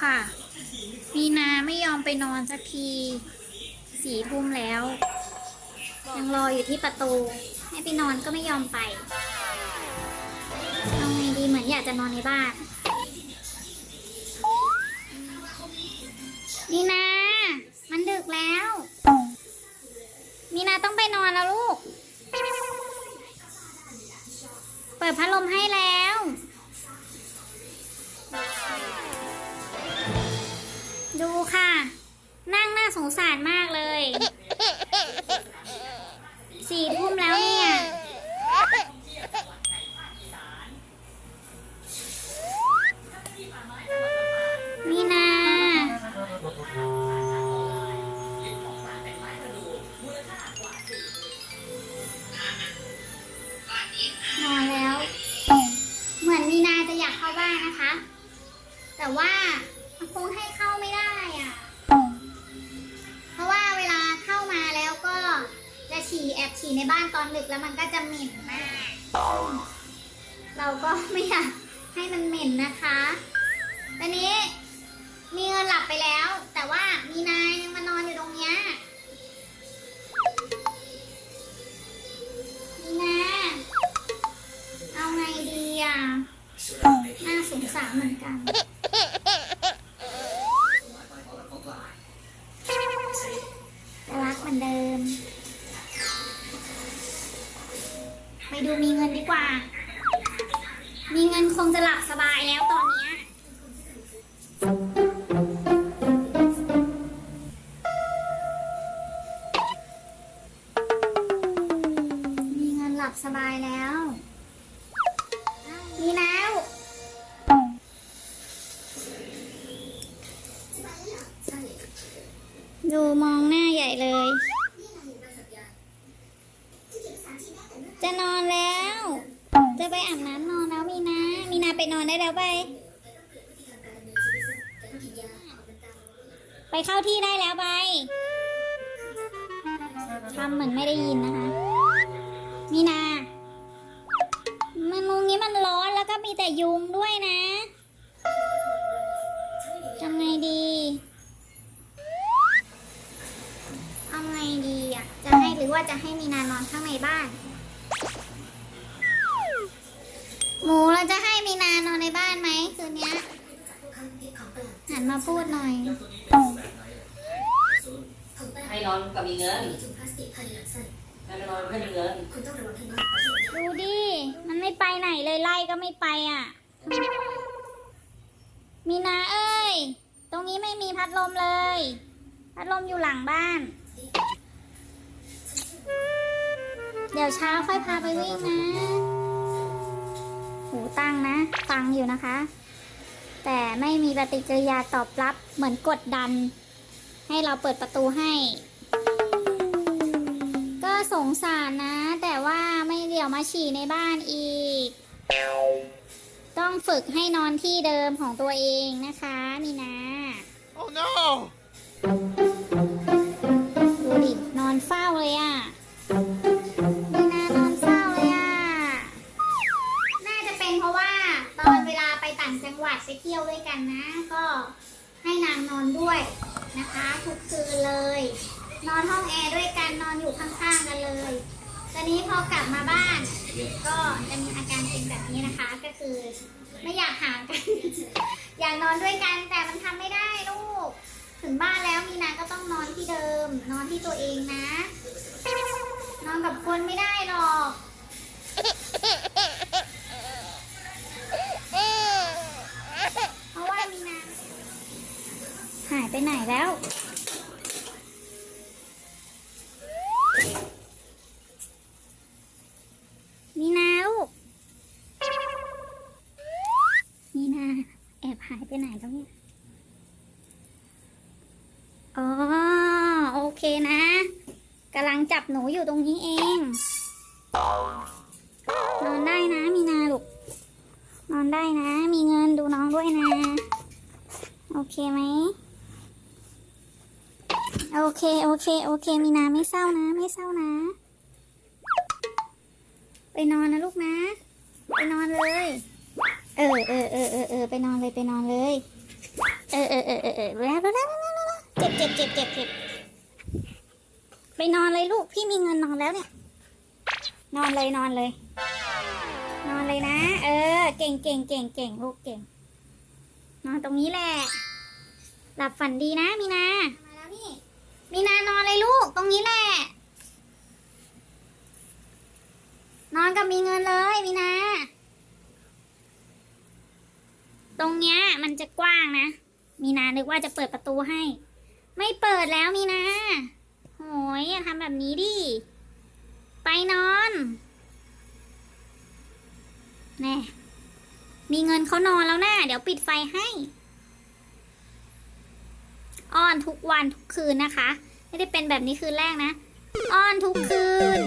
ค่ะ มีนาไม่ยอมไปนอนสักทีสี่ทุ่มแล้ว ยังรออยู่ที่ประตู ให้ไปนอนก็ไม่ยอมไปเอาไงดีเหมือนอยากจะนอนในบ้าน มีนา มันดึกแล้ว มีนาต้องไปนอนแล้วลูก เปิดพัดลมให้แล้ว ดูค่ะ นั่งน่าสงสารมากเลย สี่ทุ่มแล้วเนี่ยมีนา นอนแล้ว เหมือนมีนาจะอยากเข้าบ้านนะคะ แต่ว่า คงให้เข้าไม่ได้อะ เพราะว่าเวลาเข้ามาแล้วก็จะฉี่แอบฉี่ในบ้านตอนดึกแล้วมันก็จะเหม็นมาก เราก็ไม่อยากให้มันเหม็นนะคะตอนนี้มีเงินหลับไปแล้ว แต่ว่ามีนายยังมานอนอยู่ตรงเนี้ยมีนาเอาไงดีอะน่าสงสารเหมือนกัน ไปดูมีเงินดีกว่า มีเงินคงจะหลับสบายแล้วตอนเนี้ยมีเงินหลับสบายแล้วมีแล้ว ดูมองหน้าใหญ่เลย ไปนอนได้แล้วไป ไปเข้าที่ได้แล้วไปทำเหมือนไม่ได้ยินนะคะมีนา มันมุงนี้มันร้อนแล้วก็มีแต่ยุงด้วยนะทำไงดีเอาไงดีอะ จะให้หรือว่าจะให้มีนานอนข้างในบ้าน หมูเราจะให้มีนานอนในบ้านไหมคืนเนี้ยหันมาพูดหน่อย ให้นอนกับมีเงินให้ไปนอนเพื่อนมีเงินดูดิ มันไม่ไปไหนเลยไล่ก็ไม่ไปอะ มีนาเอ้ย ตรงนี้ไม่มีพัดลมเลย พัดลมอยู่หลังบ้าน เดี๋ยวเช้าค่อยพาไปวิ่งนะ หูตั้งนะ ฟังอยู่นะคะ แต่ไม่มีปฏิกิริยาตอบรับเหมือนกดดัน ให้เราเปิดประตูให้ ก็สงสารนะ แต่ว่าไม่เดี๋ยวมาฉี่ในบ้านอีก ต้องฝึกให้นอนที่เดิมของตัวเองนะคะมีนา Oh no! เพราะว่าตอนเวลาไปต่างจังหวัดไปเที่ยวด้วยกันนะ ก็ให้นางนอนด้วยนะคะ ทุกคืนเลย นอนห้องแอร์ด้วยกันนอนอยู่ข้างๆกันเลยตอนนี้พอกลับมาบ้าน ก็จะมีอาการเป็นแบบนี้นะคะ ก็คือไม่อยากห่างกัน อยากนอนด้วยกันแต่มันทำไม่ได้ลูก ถึงบ้านแล้วมีนาก็ต้องนอนที่เดิม นอนที่ตัวเองนะ นอนกับคนไม่ได้หรอก หายไปไหนแล้ว มีนาลูกมีนา แอบหายไปไหนแล้วเนี่ย อ๋อ โอเคนะกำลังจับหนูอยู่ตรงนี้เอง นอนได้นะ มีนาลูก นอนได้นะ มีเงินดูน้องด้วยนะ โอเคไหม โอเค โอเค โอเค มีนาไม่เศร้านะ ไม่เศร้านะ ไปนอนนะลูกนะ ไปนอนเลย เออเออเออเออเออไปนอนเลยไปนอนเลย เออเออเออเออเออแล้วแล้วแล้วแล้วแล้วเจ็บเจ็บเจ็บเจ็บเจ็บไปนอนเลยลูก พี่มีเงินนอนแล้วเนี่ย นอนเลยนอนเลย นอนเลยนะ เออ เก่งเก่งเก่งเก่งลูกเก่ง นอนตรงนี้แหละ หลับฝันดีนะมีนา มีนานอนเลยลูก ตรงนี้แหละ นอนกับมีเงินเลยมีนา ตรงเนี้ยมันจะกว้างนะ มีนานึกว่าจะเปิดประตูให้ ไม่เปิดแล้วมีนาโหยอย่าทำแบบนี้ดิ ไปนอน แน่ มีเงินเขานอนแล้วนะเดี๋ยวปิดไฟให้ อ้อนทุกวันทุกคืนนะคะ ไม่ได้เป็นแบบนี้คืนแรกนะ อ้อนทุกคืน